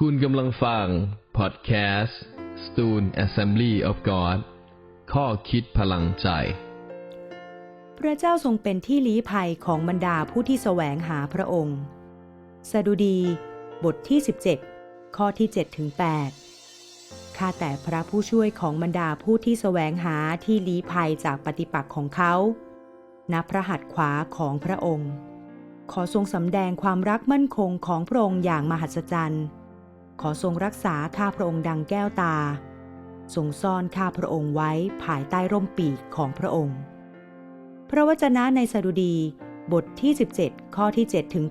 คุณกำลังฟัง พอดแคสต์ Stone Assembly of God ข้อคิดพลังใจ พระเจ้าทรงเป็นที่ลี้ภัยของบรรดาผู้ที่แสวงหาพระองค์ สดุดี บทที่ 17 ข้อที่7ถึง8ข้าแต่พระผู้ช่วยของบรรดาผู้ที่แสวงหาที่ลี้ภัยจากปฏิปักษ์ของเขานับพระหัตถ์ขวาของพระองค์ ขอทรงสำแดงความรักมั่นคงของพระองค์อย่างมหัศจรรย์ ขอทรงรักษาข้าพระองค์ดังแก้วตา ทรงซ่อนข้าพระองค์ไว้ภายใต้ร่มปีกของพระองค์ พระวจนะในสดุดีบทที่ 17 ข้อที่7ถึง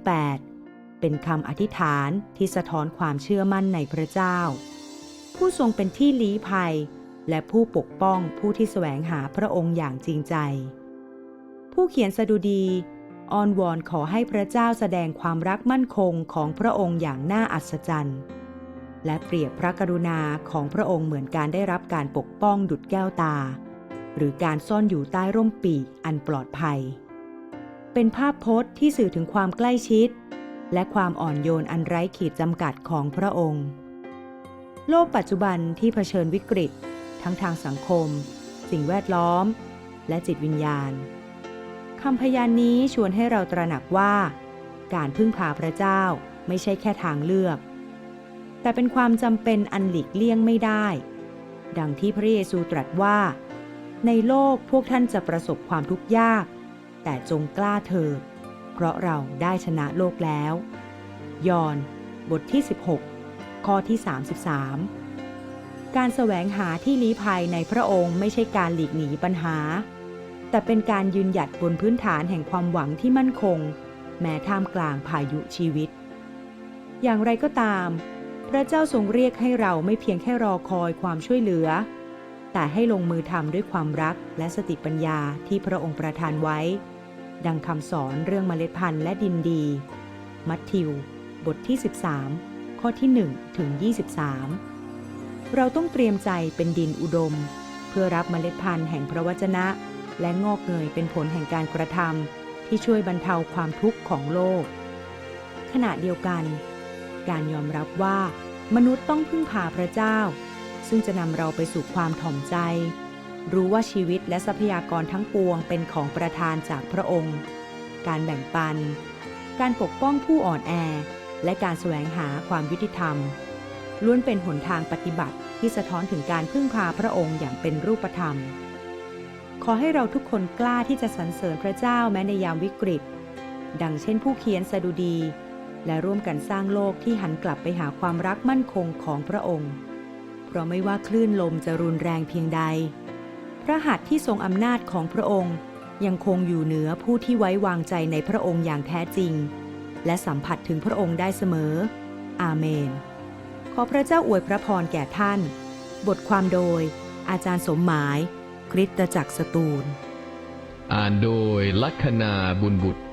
8เป็นคำอธิษฐานที่สะท้อนความเชื่อมั่นในพระเจ้า ผู้ทรงเป็นที่ลี้ภัย และผู้ปกป้องผู้ที่แสวงหาพระองค์อย่างจริงใจ ผู้เขียนสดุดีอ้อนวอนขอให้พระเจ้าแสดงความรักมั่นคงของพระองค์อย่างน่าอัศจรรย์ และเปรียบพระกรุณาของพระองค์เหมือนการได้รับการปกป้องดุจแก้วตา หรือการซ่อนอยู่ใต้ร่มปีกอันปลอดภัย เป็นภาพโพสต์ที่สื่อถึงความใกล้ชิด และความอ่อนโยนอันไร้ขีดจำกัดของพระองค์ โลกปัจจุบันที่เผชิญวิกฤต ทั้งทางสังคม สิ่งแวดล้อม และจิตวิญญาณคำพยานนี้ชวนให้เราตระหนักว่า การพึ่งพาพระเจ้าไม่ใช่แค่ทางเลือก แต่เป็นความจำเป็นอันหลีกเลี่ยงไม่ได้ ดังที่พระเยซูตรัสว่า ในโลกพวกท่านจะประสบความทุกข์ยาก แต่จงกล้าเถิด เพราะเราได้ชนะโลกแล้ว ยอห์นบทที่ 16 ข้อที่ 33 การแสวงหาที่ลี้ภัยในพระองค์ไม่ใช่การหลีกหนีปัญหา แต่เป็นการยืนหยัดบนพื้นฐานแห่งความหวังที่มั่นคง แม้ท่ามกลางพายุชีวิต อย่างไรก็ตาม พระเจ้าทรงเรียกให้เราไม่เพียงแค่รอคอยความช่วยเหลือ แต่ให้ลงมือทำด้วยความรักและสติปัญญาที่พระองค์ประทานไว้ ดังคำสอนเรื่องเมล็ดพันธุ์และดินดี มัทธิว บทที่ 13 ข้อที่1ถึง23 เราต้องเตรียมใจเป็นดินอุดม เพื่อรับเมล็ดพันธุ์แห่งพระวจนะ และงอกเงยเป็นผลแห่งการกระทำที่ช่วยบรรเทาความทุกข์ของโลก ขณะเดียวกัน การยอมรับว่า มนุษย์ต้องพึ่งพาพระเจ้า ซึ่งจะนำเราไปสู่ความถ่อมใจ รู้ว่าชีวิตและทรัพยากรทั้งปวงเป็นของประทานจากพระองค์ การแบ่งปัน การปกป้องผู้อ่อนแอ และการแสวงหาความยุติธรรม ล้วนเป็นหนทางปฏิบัติที่สะท้อนถึงการพึ่งพาพระองค์อย่างเป็นรูปธรรม ขอให้เราทุกคนกล้าที่จะสรรเสริญพระเจ้าแม้ในยามวิกฤต ดังเช่นผู้เขียนสดุดี และร่วมกันสร้างโลกที่หันกลับไปหาความรักมั่นคงของพระองค์ เพราะไม่ว่าคลื่นลมจะรุนแรงเพียงใด พระหัตถ์ที่ทรงอำนาจของพระองค์ ยังคงอยู่เหนือผู้ที่ไว้วางใจในพระองค์อย่างแท้จริง และสัมผัสถึงพระองค์ได้เสมอ อาเมน ขอพระเจ้าอวยพระพรแก่ท่าน บทความโดย อาจารย์สมหมาย คริสตจักรสตูล อ่านโดยลัคนาบุญบุตร